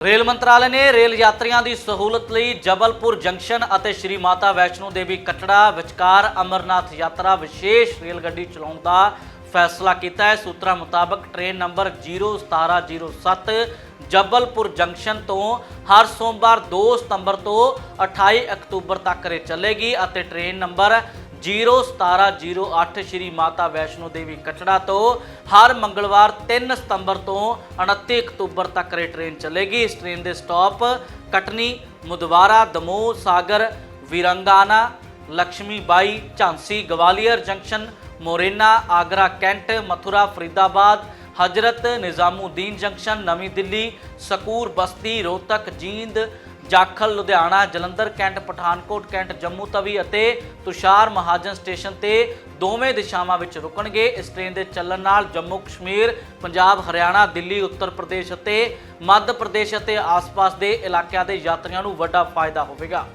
Rail ਮੰਤਰਾਲੇ ਨੇ rail ਯਾਤਰੀਆਂ ਦੀ ਸਹੂਲਤ ਲਈ ਜਬਲਪੁਰ ਜੰਕਸ਼ਨ ਅਤੇ ਸ਼੍ਰੀ ਮਾਤਾ ਵੈਸ਼ਨੋ ਦੇਵੀ ਕਟੜਾ ਵਿਚਕਾਰ ਅਮਰਨਾਥ ਯਾਤਰਾ ਵਿਸ਼ੇਸ਼ ਰੇਲ ਗੱਡੀ ਚਲਾਉਣ ਦਾ ਫੈਸਲਾ ਕੀਤਾ ਹੈ। ਸੂਤਰਾਂ ਮੁਤਾਬਕ ਟ੍ਰੇਨ ਨੰਬਰ 01707 ਜਬਲਪੁਰ ਜੰਕਸ਼ਨ ਤੋਂ ਹਰ ਸੋਮਵਾਰ 2 ਸਤੰਬਰ ਤੋਂ 28 ਅਕਤੂਬਰ ਤੱਕ ਰੇ ਚੱਲੇਗੀ ਅਤੇ ਟ੍ਰੇਨ ਨੰਬਰ 01708 ਸ਼੍ਰੀ ਮਾਤਾ ਵੈਸ਼ਨੋ ਦੇਵੀ ਕਟੜਾ ਤੋਂ ਹਰ ਮੰਗਲਵਾਰ 3 ਸਤੰਬਰ ਤੋਂ 29 ਅਕਤੂਬਰ ਤੱਕ ਇਹ ਟ੍ਰੇਨ ਚੱਲੇਗੀ। ਇਸ ਟ੍ਰੇਨ ਦੇ stop Katni, Murwara Damoh Sagar, Virangana Lakshmi Bai Jhansi, Gwalior junction, Morena, Agra, cantt, Mathura, Faridabad, Hazrat Nizamuddin junction, ਨਵੀਂ ਦਿੱਲੀ, ਸਕੂਰ, ਬਸਤੀ, ਰੋਹਤਕ, ਜੀਂਦ ਜਾਖਲ, ਲੁਧਿਆਣਾ, ਜਲੰਧਰ ਕੈਂਟ, ਪਠਾਨਕੋਟ ਕੈਂਟ, ਜੰਮੂ ਤਵੀ ਅਤੇ ਤੁਸ਼ਾਰ ਮਹਾਜਨ ਸਟੇਸ਼ਨ ਤੇ ਦੋਵੇਂ ਦਿਸ਼ਾਵਾਂ ਵਿੱਚ ਰੁਕਣਗੇ। ਇਸ ਟ੍ਰੇਨ ਦੇ ਚੱਲਣ ਨਾਲ ਜੰਮੂ ਕਸ਼ਮੀਰ, ਪੰਜਾਬ, ਹਰਿਆਣਾ, ਦਿੱਲੀ, ਉੱਤਰ ਪ੍ਰਦੇਸ਼ ਅਤੇ ਮੱਧ ਪ੍ਰਦੇਸ਼ ਅਤੇ ਆਸ-ਪਾਸ ਦੇ ਇਲਾਕਿਆਂ ਦੇ ਯਾਤਰੀਆਂ ਨੂੰ ਵੱਡਾ ਫਾਇਦਾ ਹੋਵੇਗਾ।